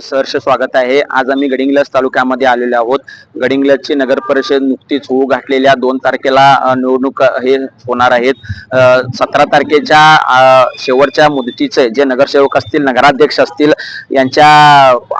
सहर्ष स्वागत आहे. आज आम्ही गडिंग्लज तालुक्यामध्ये आलेलो आहोत. गडिंग्लजची नगर परिषद नुकतीच होऊ घातलेल्या दोन तारखेला निवडणूक हे होणार आहेत. सतरा तारखेच्या शेवटच्या मुदतीचे जे नगरसेवक असतील नगराध्यक्ष असतील यांच्या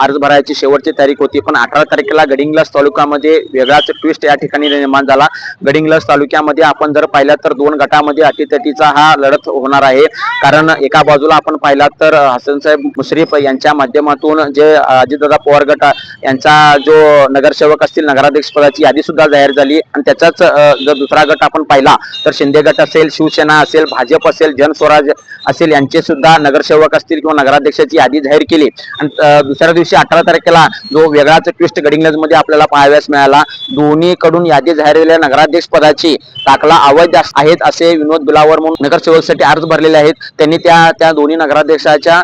अर्ज भरायची शेवटची तारीख होती. पण अठरा तारखेला गडिंग्लज तालुक्यामध्ये वेगळाच ट्विस्ट या ठिकाणी निर्माण झाला. गडिंग्लज तालुक्यामध्ये आपण जर पाहिला तर दोन गटामध्ये अटीतटीचा हा लढत होणार आहे. कारण एका बाजूला आपण पाहिला तर हसनसाहेब मुश्रीफ यांच्या माध्यमातून जे अजितदादा पवार गट यांचा जो नगरसेवक असतील नगराध्यक्ष पदाची यादी सुद्धा जाहीर झाली. आणि त्याचाच जर दुसरा गट आपण पाहिला तर शिंदे गट असेल शिवसेना असेल भाजप असेल जनस्वराज असेल यांचे सुद्धा नगरसेवक असतील किंवा नगराध्यक्षाची यादी जाहीर केली. आणि दुसऱ्या दिवशी अठरा तारखेला जो वेगळाच ट्विस्ट गडिंगलजमध्ये आपल्याला पाहाव्यास मिळाला दोन्हीकडून यादी जाहीर झालेल्या नगराध्यक्ष पदाची दाखला अवैध आहेत असे विनोद बिलावर म्हणून नगरसेवकसाठी अर्ज भरलेले आहेत. त्यांनी त्या त्या दोन्ही नगराध्यक्षाच्या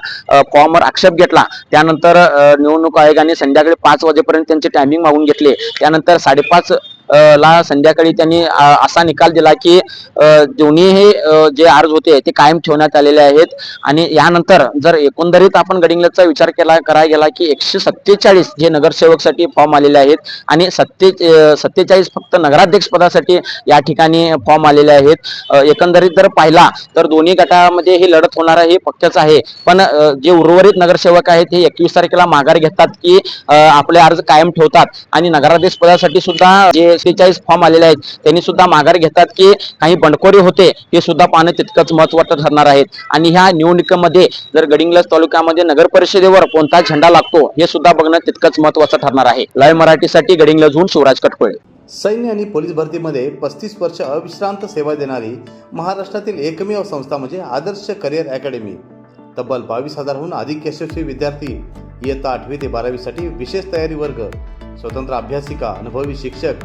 फॉर्मवर आक्षेप घेतला. त्यानंतर निवडणूक आयोगाने संध्याकाळी पाच वाजेपर्यंत त्यांचे टायमिंग मागून घेतले. त्यानंतर साडेपाच ला संध्याकाळी त्यांनी असा निकाल दिला की दोन्ही दोन्हीही जे अर्ज होते ते कायम ठेवण्यात आलेले आहेत. आणि यानंतर जर एकंदरीत आपण गडिंगलचा विचार केला करायला गेला की एकशे सत्तेचाळीस जे नगरसेवकसाठी फॉर्म आलेले आहेत आणि सत्ते सत्तेचाळीस फक्त नगराध्यक्ष पदासाठी या ठिकाणी फॉर्म आलेले आहेत. एकंदरीत जर पाहिला तर दोन्ही गटामध्ये ही लढत होणार आहे हे पक्कच आहे. पण जे उर्वरित नगरसेवक आहेत हे एकवीस तारखेला माघार घेतात की आपले अर्ज कायम ठेवतात. आणि नगराध्यक्ष पदासाठी सुद्धा जे सेहेचाळीस फॉर्म आलेले आहेत. त्यांनी सुद्धा माघार घेतात की काही बंडखोरी होते हे सुद्धा पाहणं तितकंच महत्वाचं ठरणार आहेत आणि ह्या निवडणुकीमध्ये जर गडिंग्लज तालुक्यामध्ये नगर परिषदेवर कोणता झेंडा लागतो हे सुद्धा बघणं तितकंच महत्वाचं ठरणार आहे. लाईव्ह मराठीसाठी गडिंग्लजहून शिवराज कटकोळे. सैन्य आणि पोलीस भरतीमध्ये पस्तीस वर्ष अविश्रांत सेवा देणारी महाराष्ट्रातील एकमेव संस्था म्हणजे आदर्श करिअर अकॅडमी. तब्बल बावीस हजारहून अधिक यशस्वी विद्यार्थी इयत्ता आठवी ते बारावीसाठी विशेष तयारी वर्ग स्वतंत्र अभ्यासिका अनुभवी शिक्षक